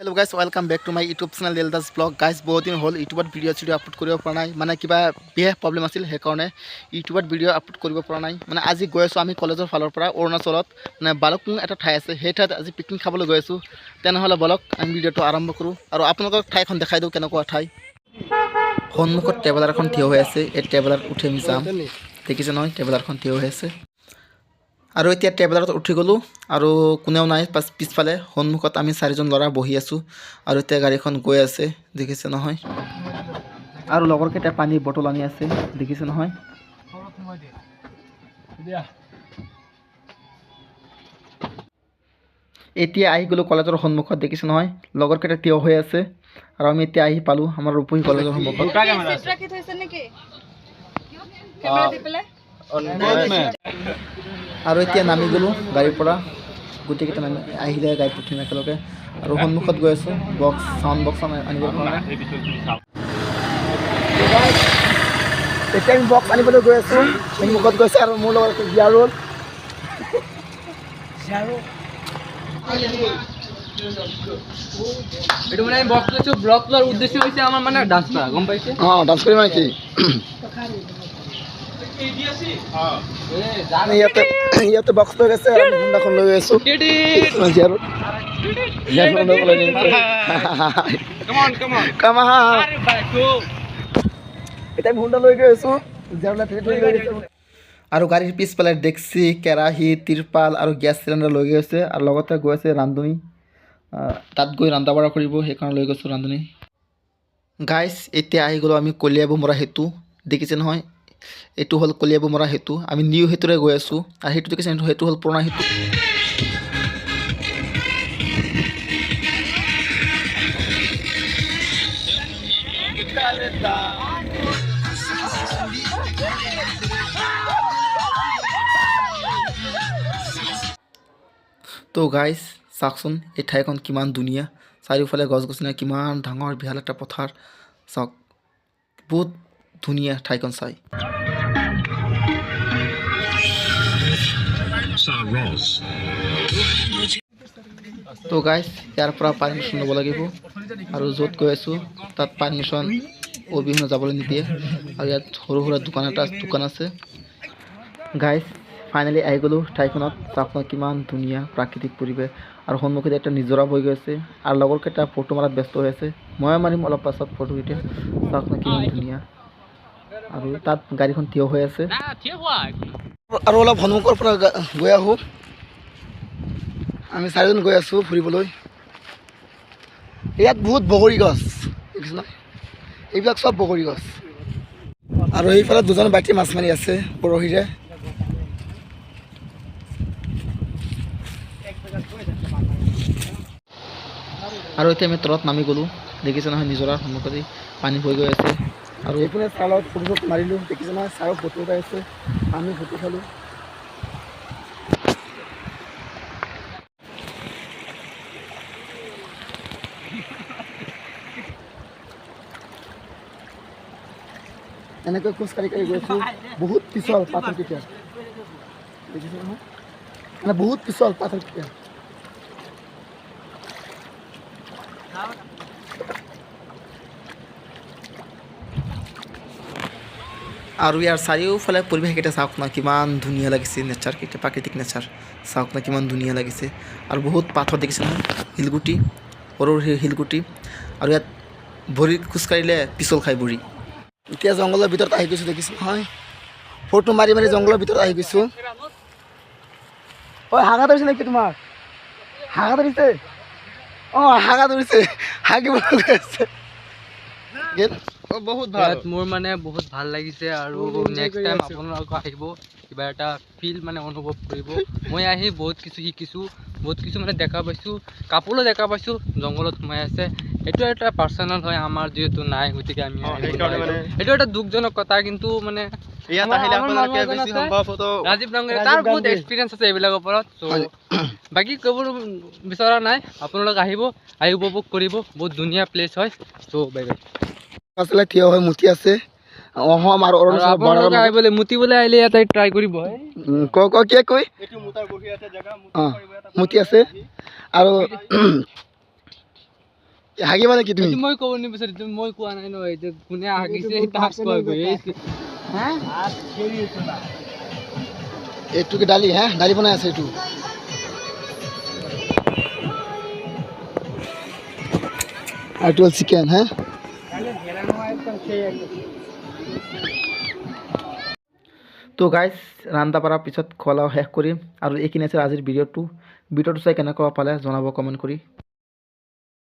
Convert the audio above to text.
Hello' guys welcome back to my YouTube channel Deldas blog guys বহুত দিন হ'ল ইউটিউবত ভিডিঅ' চিডিঅ' আপলোড কৰিব পৰা নাই। মানে কিবা বিশেষ প্ৰব্লেম আছিল, সেইকাৰণে ইউটিউবত ভিডিঅ' আপলোড কৰিব পৰা নাই। মানে আজি গৈ আছোঁ আমি কলেজৰ ফালৰ পৰা, অৰুণাচলত। মানে বালকপুং এটা ঠাই আছে, সেই ঠাইত আজি পিকনিক খাবলৈ গৈ আছোঁ। তেনেহ'লে বলক, আমি ভিডিঅ'টো আৰম্ভ কৰোঁ। আৰু আপোনালোকক ঠাইখন দেখাই দিওঁ কেনেকুৱা ঠাই। সন্মুখত ট্ৰেভেলাৰ এখন থিয় হৈ আছে, এই ট্ৰেভেলাৰত উঠি আমি যাম। দেখিছে নহয় ট্ৰেভেলাৰখন থিয় হৈ আছে। আৰু এতিয়া ট্ৰেভেলাৰত উঠি গ'লোঁ আৰু কোনেও নাই পাছ পিছফালে সন্মুখত আমি চাৰিজন ল'ৰা বহি আছোঁ আৰু এতিয়া গাড়ীখন গৈ আছে দেখিছে নহয় আৰু লগৰকেইটা পানীৰ বটল আনি আছে দেখিছে নহয় এতিয়া আহি গ'লোঁ কলেজৰ সন্মুখত দেখিছে নহয় লগৰকেইটা থিয় হৈ আছে আৰু আমি এতিয়া আহি পালোঁ আমাৰ ৰূপহী কলেজৰ সন্মুখত আৰু এতিয়া নামি গ'লোঁ গাড়ীৰ পৰা। গোটেইকেইটা নামি আহিলে গাড়ীত উঠিম একেলগে আৰু সন্মুখত গৈ আছোঁ। বক্স চাউণ্ড বক্স আনিবৰ কাৰণে। এতিয়া আমি বক্স আনিবলৈ গৈ আছোঁ। সন্মুখত গৈছে আৰু মোৰ লগত আছে জিয়াৰুল। এইটো মানে আমি বক্স লৈছো ব্লগ লোৱাৰ উদ্দেশ্য হৈছে আমাৰ মানে ডান্স কৰা গম পাইছে? অঁ ডান্স কৰিম নেকি আমি ইয়াতে ইয়াতে বক্স লৈ আৰু আমি হুণ্ডাখন লৈ। Come on. এতিয়া আমি লৈ গৈ আছোঁ। আৰু গাড়ীৰ পিছফালে ডেক্সি, কেৰাহী, তিৰপাল আৰু গেছ চিলিণ্ডাৰ লৈ গৈছে আৰু লগতে গৈ আছে ৰান্ধনি। তাত গৈ ৰন্ধা বঢ়া কৰিব, সেইকাৰণে লৈ গৈছোঁ ৰান্ধনি। গাইজ এতিয়া আহি গ'লোঁ আমি কলিয়াবমৰা সেতু। দেখিছে নহয়? এইটো হ'ল কলিয়াবমৰা সেতু। আমি নিউ সেতুৰে গৈ আছোঁ, আৰু সেইটো দেখিছে, সেইটো হ'ল পুৰণা সেতু। তো গাইজ চাওকচোন, এই ঠাইখন কিমান ধুনীয়া। চাৰিওফালে গছ গছনি কিমান ডাঙৰ, বিশাল এটা পথাৰ। চাওক, বহুত ধুনীয়া ঠাইখন চাই। তো গাইজ ইয়াৰ পৰা পাৰ্মিশ্যন ল'ব লাগিব। আৰু য'ত গৈ আছোঁ, তাত পাৰ্মিশ্যন অবিহনে যাবলৈ নিদিয়ে। আৰু ইয়াত সৰু সুৰা দোকান এটা, দোকান আছে। গাইজ ফাইনেলি আহি গ'লোঁ ঠাইখনত। চাওক না কিমান ধুনীয়া প্ৰাকৃতিক পৰিৱেশ। আৰু সন্মুখতে এটা নিজৰা বৈ গৈ আছে। আৰু লগৰকেইটা ফটো মাৰাত ব্যস্ত হৈ আছে। ময়ে মাৰিম অলপ পাছত ফটোকেইটা চাওক না কিমান ধুনীয়া। আৰু তাত গাড়ীখন থিয় হৈ আছে। আৰু অলপ সন্মুখৰ পৰা গা- আহোঁ। আমি চাৰিজন গৈ আছোঁ ফুৰিবলৈ। ইয়াত বহুত বগৰী গছ দেখিছ না? এইবিলাক চব বগৰী গছ। আৰু এইফালে দুজন বাটি মাছ মাৰি আছে পৰহিৰে। আৰু এতিয়া আমি তলত নামি গ'লোঁ। দেখিছে নহয় নিজৰাৰ সন্মুখতে পানী বৈ গৈ আছে। আৰু এইপিনে চালত ফটো চটো মাৰিলোঁ দেখিছে নহয় ছাৰৰ ফটো আছে আমি ফটো খালোঁ এনেকৈ খোজকাঢ়ি কাঢ়ি গৈছোঁ বহুত পিছল পাথৰ কেতিয়া? দেখিছে নহয়? মানে বহুত পিছল পাথৰ কেতিয়া? আৰু ইয়াৰ চাৰিওফালে পৰিৱেশকেইটা চাওক না, কিমান ধুনীয়া লাগিছে নেচাৰকেইটা প্ৰাকৃতিক নেচাৰ চাওক না, কিমান ধুনীয়া লাগিছে। আৰু বহুত পাথৰ দেখিছে নহয়, শিলগুটি, সৰু শিলগুটি। আৰু ইয়াত ভৰিত খোজকাঢ়িলে পিছল খাই ভৰি এতিয়া জংঘলৰ ভিতৰত আহি গৈছোঁ, দেখিছোঁ নহয়। ফটো মাৰি মাৰি জংঘলৰ ভিতৰত আহি গৈছোঁ। ঐ হাগা ধৰিছে নেকি তোমাৰ? হাগা ধৰিছে? অঁ, হাগা ধৰিছে। হাগিব আছে বহুত ভাল। মোৰ মানে বহুত ভাল লাগিছে আৰু নেক্সট টাইম আপোনালোক আহিব কিবা এটা ফিল মানে অনুভৱ কৰিব। মই আহি বহুত কিছু শিকিছোঁ বহুত কিছু মানে দেখা পাইছোঁ কাপোৰো দেখা পাইছোঁ জংঘলত সোমাই আছে। এইটো এটা পাৰ্চনেল হয় আমাৰ যিহেতু নাই গতিকে আমি। এইটো এটা দুখজনক কথা কিন্তু মানে ৰাজীৱ ডাঙৰীয়া তাৰ বহুত এক্সপিৰিয়েঞ্চ আছে এইবিলাকৰ ওপৰত বাকী ক'ব বিচৰা নাই আপোনালোক আহিব আহি উপভোগ কৰিব বহুত ধুনীয়া প্লেচ হয় ত' বাই বাই আচলতে থিয় হৈ মুঠি আছে। অসম আৰু অৰুণাচল আহিবলৈ মুতিবলৈ আহিলে ইয়াতে ট্ৰাই কৰিব হে। ক ক কি আছে অঁ মুঠি আছে। আৰু হাগি মানে কি তুমি? মই ক'ব নিবিচাৰিছো মই কোৱা নাই ন এইটো কোনে হাগিছে তাক কয় গৈ হা? এইটো কি দালি হা? দালি বনাই আছে এইটো। আৰু চিকেন হা? তো গাইজ ৰান্ধা বঢ়াৰ পিছত খোৱা লোৱা শেষ কৰিম আৰু এইখিনি আছিল আজিৰ ভিডিঅ'টো ভিডিঅ'টো চাই কেনেকুৱা পালে জনাব কমেণ্ট কৰি।